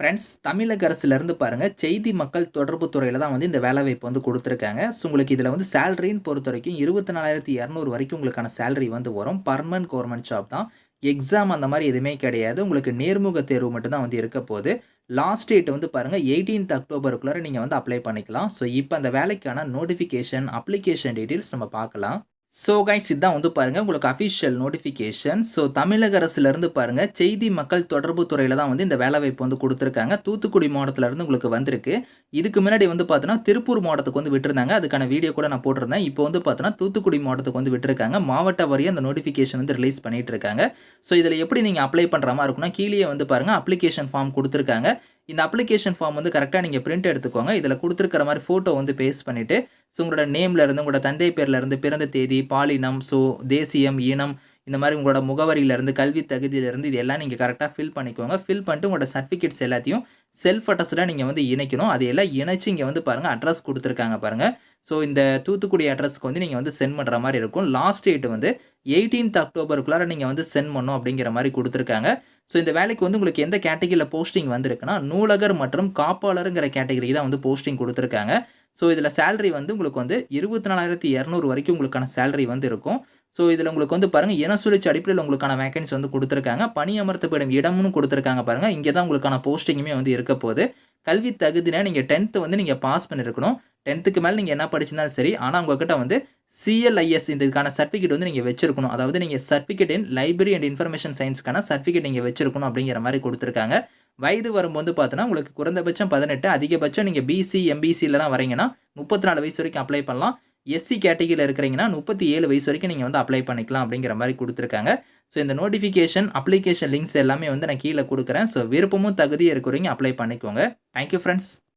Friends தமிழக அரசுலேருந்து பாருங்கள் செய்தி மக்கள் தொடர்பு துறையில் தான் வந்து இந்த வேலைவாய்ப்பு வந்து கொடுத்துருக்காங்க. ஸோ உங்களுக்கு இதில் வந்து சேலரின்னு பொறுத்த வரைக்கும் இருபத்தி நாலாயிரத்தி இரநூறு வரைக்கும் உங்களுக்கான சேலரி வந்து வரும். பர்மனன்ட் கவர்மெண்ட் ஜாப் தான். எக்ஸாம் அந்த மாதிரி எதுவுமே கிடையாது. உங்களுக்கு நேர்முக தேர்வு மட்டும்தான் வந்து இருக்க போகுது. லாஸ்ட் டேட் வந்து பாருங்கள் எயிட்டீன்த் அக்டோபருக்குள்ளே நீங்கள் வந்து அப்ளை பண்ணிக்கலாம். ஸோ இப்போ அந்த வேலைக்கான நோட்டிஃபிகேஷன் அப்ளிகேஷன் டீட்டெயில்ஸ் நம்ம பார்க்கலாம். ஸோ கைஸ் இதுதான் வந்து பாருங்கள் உங்களுக்கு அஃபிஷியல் நோட்டிஃபிகேஷன் ஸோ தமிழக அரசுலேருந்து பாருங்கள் செய்தி மக்கள் தொடர்பு துறையில் தான் வந்து இந்த வேலைவாய்ப்பு வந்து கொடுத்துருக்காங்க. தூத்துக்குடி மாவட்டத்திலேருந்து உங்களுக்கு வந்திருக்கு. இதுக்கு முன்னாடி வந்து பார்த்தோன்னா திருப்பூர் மாவட்டத்துக்கு வந்து விட்டுருந்தாங்க. அதுக்கான வீடியோ கூட நான் போட்டிருந்தேன். இப்போ வந்து பார்த்தோன்னா தூத்துக்குடி மாவட்டத்துக்கு வந்து விட்டுருக்காங்க. மாவட்ட வரையும் அந்த நோட்டிஃபிகேஷன் வந்து ரிலீஸ் பண்ணிட்டு இருக்காங்க. ஸோ இதில் எப்படி நீங்கள் அப்ளை பண்ணுற மாதிரி இருக்குன்னா கீழே வந்து பாருங்கள் அப்ளிகேஷன் ஃபார்ம் கொடுத்துருக்காங்க. இந்த அப்ளிகேஷன் ஃபார்ம் வந்து கரெக்டாக நீங்கள் பிரிண்ட் எடுத்துக்கோங்க. இதில் கொடுத்துருக்கிற மாதிரி ஃபோட்டோ வந்து பேஸ்ட் பண்ணிவிட்டு ஸோ உங்களோட நேம்லேருந்து உங்களோட தந்தை பேர்லேருந்து பிறந்த தேதி பாலினம் ஸோ தேசியம் இனம் இந்த மாதிரி உங்களோட முகவரியிலேருந்து கல்வி தகுதியிலேருந்து இது எல்லாம் நீங்கள் கரெக்டாக ஃபில் பண்ணிக்கோங்க. ஃபில் பண்ணிட்டு உங்களோட சர்டிஃபிகேட்ஸ் எல்லாத்தையும் செல்ஃப் அட்ரஸில் நீங்கள் வந்து இணைக்கணும். அது எல்லாம் இணைச்சி இங்கே வந்து பாருங்கள் அட்ரஸ் கொடுத்துருக்காங்க பாருங்கள் ஸோ இந்த தூத்துக்குடி அட்ரஸ்க்கு வந்து நீங்கள் வந்து சென்ட் பண்ணுற மாதிரி இருக்கும். லாஸ்ட் டேட் வந்து எயிட்டீன்த் அக்டோபருக்குள்ளார நீங்கள் வந்து சென்ட் பண்ணும் அப்படிங்கிற மாதிரி கொடுத்துருக்காங்க. ஸோ இந்த வேலைக்கு வந்து உங்களுக்கு எந்த கேட்டகரியில் போஸ்டிங் வந்திருக்குன்னா நூலகர் மற்றும் காப்பாளருங்கிற கேட்டகரி தான் வந்து போஸ்டிங் கொடுத்துருக்காங்க. ஸோ இதில் சேலரி வந்து உங்களுக்கு வந்து இருபத்தி நாலாயிரத்தி இரநூறு வரைக்கும் உங்களுக்கான சேலரி வந்து இருக்கும். ஸோ இதில் உங்களுக்கு வந்து பாருங்கள் இன சுழற்சி அடிப்படையில் உங்களுக்கான வேகன்சி வந்து கொடுத்துருக்காங்க. பணி அமர்த்தப்படும் இடமும் கொடுத்துருக்காங்க பாருங்கள் இங்கே தான் உங்களுக்கான போஸ்டிங்குமே வந்து இருக்க போகுது. கல்வி தகுதினா நீங்கள் டென்த்து வந்து நீங்கள் பாஸ் பண்ணியிருக்கணும் டென்த்துக்கு மேலே நீங்கள் என்ன படிச்சிருந்தாலும் சரி ஆனால் உங்ககிட்ட வந்து சிஎல்ஐஎஸ் இதுக்கான சர்டிஃபிகேட் வந்து நீங்கள் வச்சிருக்கணும். அதாவது நீங்கள் certificate in library and information சயின்ஸ்க்கான certificate நீங்கள் வச்சிருக்கணும் அப்படிங்கிற மாதிரி கொடுத்துருக்காங்க. வயது வரும்போது பார்த்தோன்னா உங்களுக்கு குறைந்தபட்சம் பதினெட்டு அதிகபட்சம் நீங்கள் பிசி எம்பிசிலலாம் வரீங்கன்னா முப்பத்தி நாலு வயசு வரைக்கும் அப்ளை பண்ணலாம். எஸ்சி கேட்டகிரியில் இருக்கிறீங்கன்னா முப்பத்தி ஏழு வயசு வரைக்கும் நீங்கள் வந்து அப்ளை பண்ணிக்கலாம் அப்படிங்கிற மாதிரி கொடுத்துருக்காங்க. ஸோ இந்த நோட்டிஃபிகேஷன் அப்ளிகேஷன் லிங்க்ஸ் எல்லாமே வந்து நான் கீழே கொடுக்குறேன். ஸோ விருப்பமும் தகுதியும் இருக்கிறவங்க அப்ளை பண்ணிக்கோங்க. Thank you friends